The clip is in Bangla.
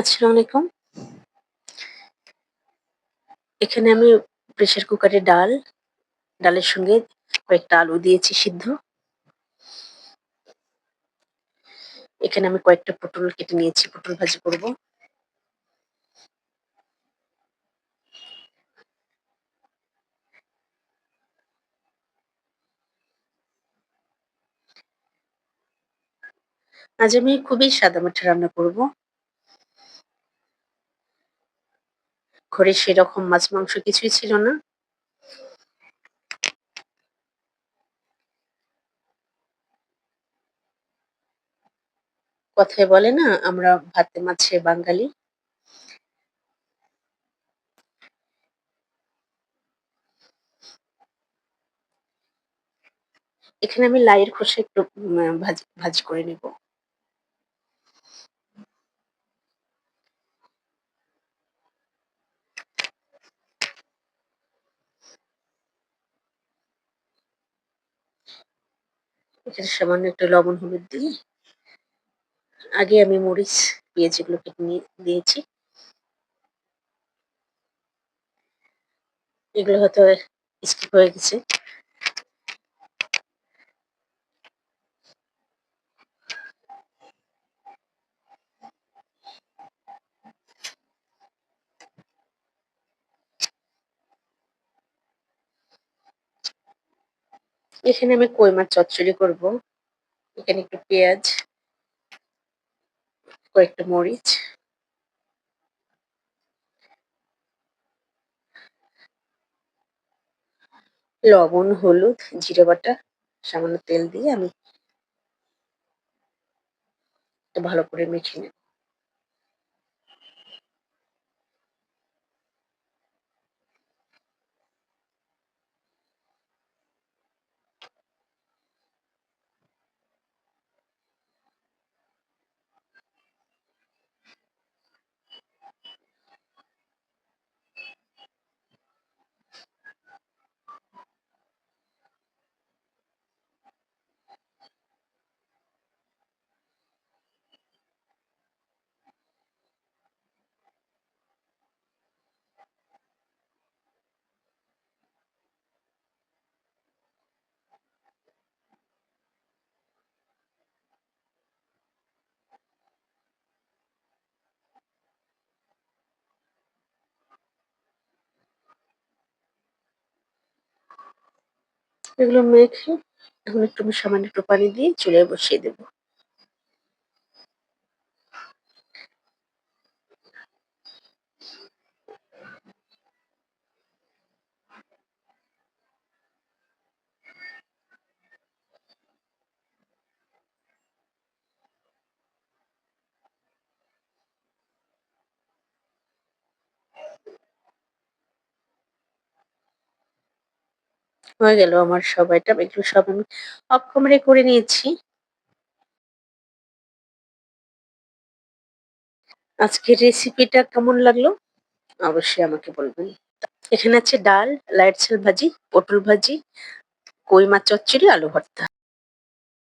আসসালামু আলাইকুম। এখানে আমি প্রেসার কুকারে ডাল, ডালের সঙ্গে কয়েকটা আলু দিয়েছি সিদ্ধ। এখানে আমি কয়েকটা পটল কেটে নিয়েছি, পটল ভাজি করব। আজ আমি খুবই সাদামাটা রান্না করব। ঘরে সেরকম মাছ মাংস কিছুই ছিল না। কথায় বলে না, আমরা ভাতে মাছে বাঙালি। এখানে আমি লাইয়ের খোসা একটু ভাজি ভাজি করে নেব। এখানে সামান্য একটু লবণ হলুদ দিয়ে আগে আমি মরিচ, পেঁয়াজ এগুলো কেটে নিয়ে দিয়েছি। এগুলো হয়তো স্কিপ হয়ে গেছে। এখানে আমি কই মাছ চচ্চড়ি করব। এখানে একটু পেঁয়াজ, কয়েকটা মরিচ, লবণ, হলুদ, জিরে বাটা, সামান্য তেল দিয়ে আমি ভালো করে মেখে নেব। এগুলো মেখে এখন একটু সামান্য একটু পানি দিয়ে চুলায় বসিয়ে দেব। হয়ে গেল আমার সব আইটেম। এগুলো সব আমি অফ ক্যামেরায় করে নিয়েছি। আজকের রেসিপিটা কেমন লাগল? অবশ্যই আমাকে বলবেন। এখানে আছে ডাল, লাইট শাক ভাজি, পটল ভাজি, কই মাছ চচ্চড়ি, আলু ভর্তা।